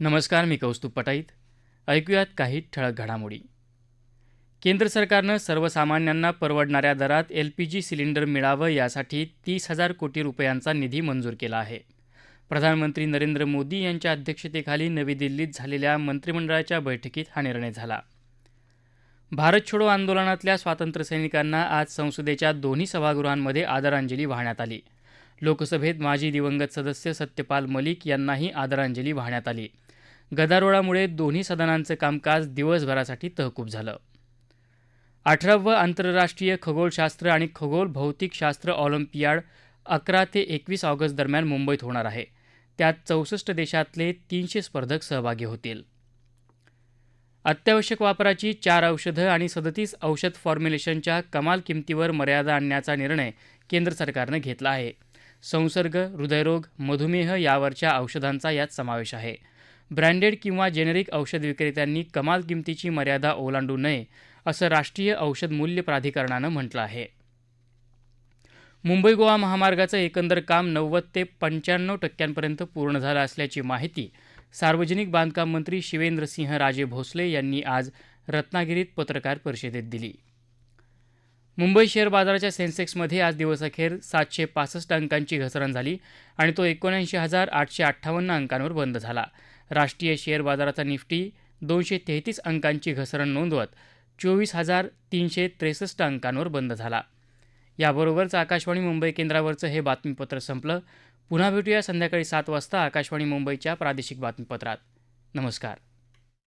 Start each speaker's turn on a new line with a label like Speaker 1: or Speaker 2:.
Speaker 1: नमस्कार मी कौस्तुभ पटाईत. ऐकूयात काही ठळक घडामोडी. केंद्र सरकारनं सर्वसामान्यांना परवडणाऱ्या दरात एल पी जी सिलेंडर मिळावं यासाठी तीस हजार कोटी रुपयांचा निधी मंजूर केला आहे. प्रधानमंत्री नरेंद्र मोदी यांच्या अध्यक्षतेखाली नवी दिल्लीत झालेल्या मंत्रिमंडळाच्या बैठकीत हा निर्णय झाला. भारत छोडो आंदोलनातल्या स्वातंत्र्यसैनिकांना आज संसदेच्या दोन्ही सभागृहांमध्ये आदरांजली वाहण्यात आली. लोकसभेत माजी दिवंगत सदस्य सत्यपाल मलिक यांनाही आदरांजली वाहण्यात आली. गदारोळामुळे दोन्ही सदनांचं कामकाज दिवसभरासाठी तहकूब झालं. अठरावं आंतरराष्ट्रीय खगोलशास्त्र आणि खगोल भौतिकशास्त्र ऑलिम्पियाड अकरा ते एकवीस ऑगस्ट दरम्यान मुंबईत होणार आहे. त्यात चौसष्ट देशातले तीनशे स्पर्धक सहभागी होतील. अत्यावश्यक वापराची चार औषधं आणि सदतीस औषध फॉर्म्युलेशनच्या कमाल किमतीवर मर्यादा आणण्याचा निर्णय केंद्र सरकारनं घेतला आहे. संसर्ग हृदयरोग मधुमेह यावरच्या औषधांचा यात समावेश आहे. ब्रँडेड किंवा जेनेरिक औषध विक्रेत्यांनी कमाल किमतीची मर्यादा ओलांडू नये असं राष्ट्रीय औषध मूल्य प्राधिकरणानं म्हटलं आहे. मुंबई गोवा महामार्गाचं एकंदर काम नव्वद ते पंच्याण्णव टक्क्यांपर्यंत पूर्ण झालं असल्याची माहिती सार्वजनिक बांधकाम मंत्री शिवेंद्रसिंह राजे भोसले यांनी आज रत्नागिरीत पत्रकार परिषदेत दिली. मुंबई शेअर बाजाराच्या सेन्सेक्समध्ये आज दिवसाखेर सातशे पासष्ट अंकांची घसरण झाली आणि तो एकोणऐंशी हजार आठशे अठ्ठावन्न अंकांवर बंद झाला. राष्ट्रीय शेअर बाजाराचा निफ्टी दोनशे तेहतीस अंकांची घसरण नोंदवत चोवीस हजार तीनशे त्रेसष्ट अंकांवर बंद झाला. याबरोबरच आकाशवाणी मुंबई केंद्रावरचं हे बातमीपत्र संपलं. पुन्हा भेटूया संध्याकाळी सात वाजता आकाशवाणी मुंबईच्या प्रादेशिक बातमीपत्रात. नमस्कार.